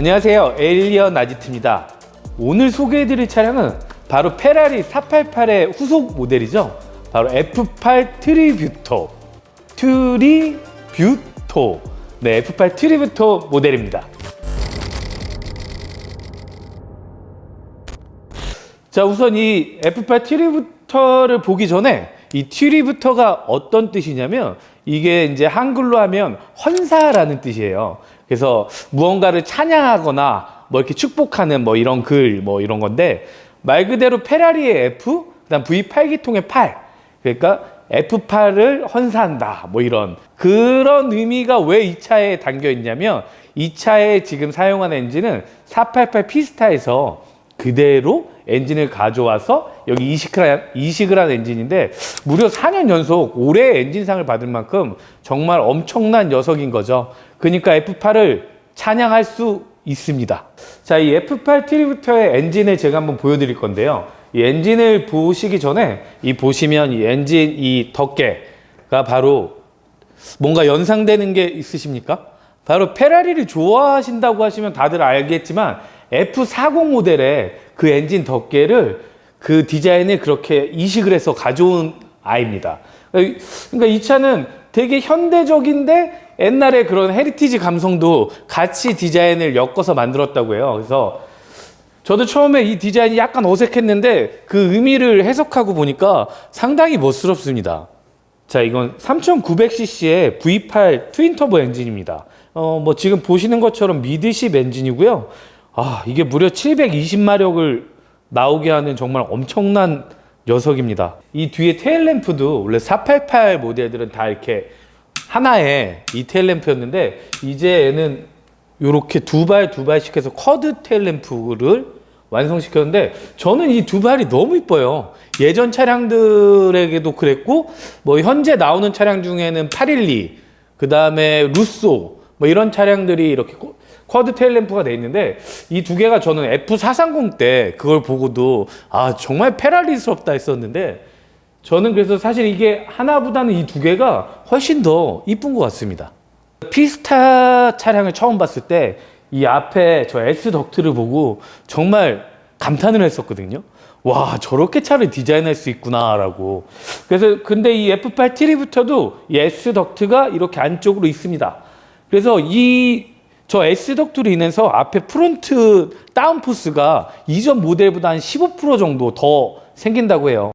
안녕하세요. 에일리언 아지트입니다. 오늘 소개해드릴 차량은 바로 페라리 488의 후속 모델이죠. 바로 F8 트리뷰토. 트리뷰토. 네, F8 트리뷰토 모델입니다. 자, 우선 이 F8 트리뷰터를 보기 전에 이 트리뷰터가 어떤 뜻이냐면 이게 이제 한글로 하면 헌사라는 뜻이에요. 그래서 무언가를 찬양하거나 뭐 이렇게 축복하는 뭐 이런 글 뭐 이런 건데 말 그대로 페라리의 F, 그다음 V8기통의 8. 그러니까 F8을 헌사한다. 뭐 이런 그런 의미가 왜 이 차에 담겨 있냐면 이 차에 지금 사용한 엔진은 488 피스타에서 그대로 엔진을 가져와서 여기 이식을 한 엔진인데 무려 4년 연속 올해 엔진상을 받을 만큼 정말 엄청난 녀석인 거죠. 그러니까 F8을 찬양할 수 있습니다. 자, 이 F8 트리부터의 엔진을 제가 한번 보여드릴 건데요. 이 엔진을 보시기 전에 이 보시면 이 엔진 이 덮개가 바로 뭔가 연상되는 게 있으십니까? 바로 페라리를 좋아하신다고 하시면 다들 알겠지만 F40 모델의 그 엔진 덮개를 그 디자인을 그렇게 이식을 해서 가져온 아이입니다. 그러니까 이 차는 되게 현대적인데 옛날에 그런 헤리티지 감성도 같이 디자인을 엮어서 만들었다고 해요. 그래서 저도 처음에 이 디자인이 약간 어색했는데 그 의미를 해석하고 보니까 상당히 멋스럽습니다. 자, 이건 3900cc의 V8 트윈 터보 엔진입니다. 어, 뭐 지금 보시는 것처럼 미드십 엔진이고요. 아, 이게 무려 720마력을 나오게 하는 정말 엄청난 녀석입니다. 이 뒤에 테일램프도 원래 488 모델들은 다 이렇게 하나의 이 테일램프였는데 이제 얘는 이렇게 두 발 두 발씩 해서 쿼드 테일램프를 완성시켰는데 저는 이 두 발이 너무 이뻐요. 예전 차량들에게도 그랬고 뭐 현재 나오는 차량 중에는 812, 그 다음에 루소 뭐 이런 차량들이 이렇게 코- 쿼드 테일 램프가 돼 있는데 이 두 개가 저는 F430 때 그걸 보고도 아 정말 페라리스럽다 했었는데 저는 그래서 사실 이게 하나보다는 이 두 개가 훨씬 더 이쁜 것 같습니다. 피스타 차량을 처음 봤을 때 이 앞에 저 S 덕트를 보고 정말 감탄을 했었거든요. 와 저렇게 차를 디자인할 수 있구나라고. 그래서 근데 이 F8 트리부터도 이 S 덕트가 이렇게 안쪽으로 있습니다. 그래서 이 저 S 덕트로 인해서 앞에 프론트 다운포스가 이전 모델보다 한 15% 정도 더 생긴다고 해요.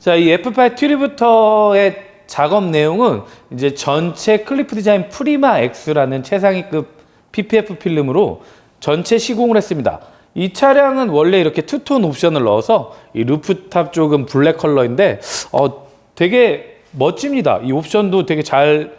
자, 이 F8 트리부터의 작업 내용은 이제 전체 클리프 디자인 프리마 X라는 최상위급 PPF 필름으로 전체 시공을 했습니다. 이 차량은 원래 이렇게 투톤 옵션을 넣어서 이 루프탑 쪽은 블랙 컬러인데 어 되게 멋집니다. 이 옵션도 되게 잘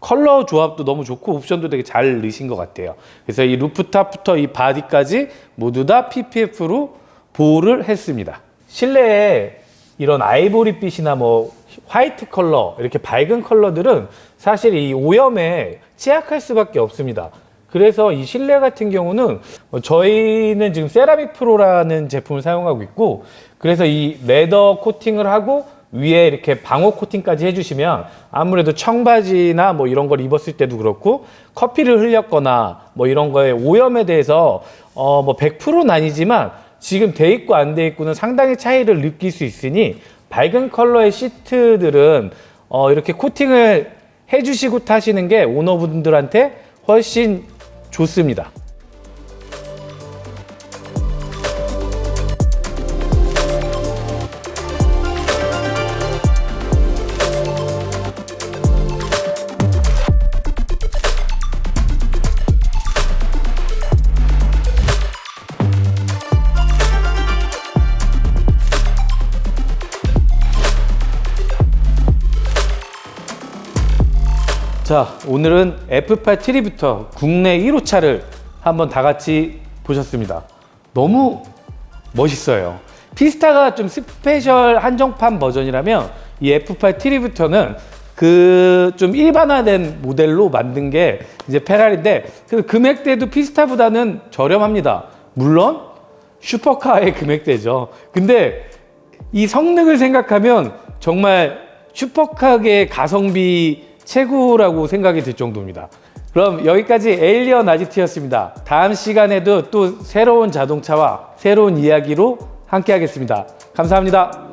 컬러 조합도 너무 좋고 옵션도 되게 잘 넣으신 것 같아요. 그래서 이 루프탑부터 이 바디까지 모두 다 PPF로 보호를 했습니다. 실내에 이런 아이보리빛이나 뭐 화이트 컬러 이렇게 밝은 컬러들은 사실 이 오염에 취약할 수밖에 없습니다. 그래서 이 실내 같은 경우는 뭐 저희는 지금 세라믹 프로라는 제품을 사용하고 있고 그래서 이 레더 코팅을 하고 위에 이렇게 방호 코팅까지 해주시면 아무래도 청바지나 뭐 이런 걸 입었을 때도 그렇고 커피를 흘렸거나 뭐 이런 거에 오염에 대해서 어 뭐 100%는 아니지만 지금 돼 있고 안 돼 있고는 상당히 차이를 느낄 수 있으니 밝은 컬러의 시트들은 어 이렇게 코팅을 해주시고 타시는 게 오너분들한테 훨씬 좋습니다. 자, 오늘은 F8 트리부터 국내 1호차를 한번 다 같이 보셨습니다. 너무 멋있어요. 피스타가 좀 스페셜 한정판 버전이라면 이 F8 트리부터는 그 좀 일반화된 모델로 만든 게 이제 페라리인데 그 금액대도 피스타보다는 저렴합니다. 물론 슈퍼카의 금액대죠. 근데 이 성능을 생각하면 정말 슈퍼카의 가성비 최고라고 생각이 들 정도입니다. 그럼 여기까지 에일리언 아지트였습니다. 다음 시간에도 또 새로운 자동차와 새로운 이야기로 함께 하겠습니다. 감사합니다.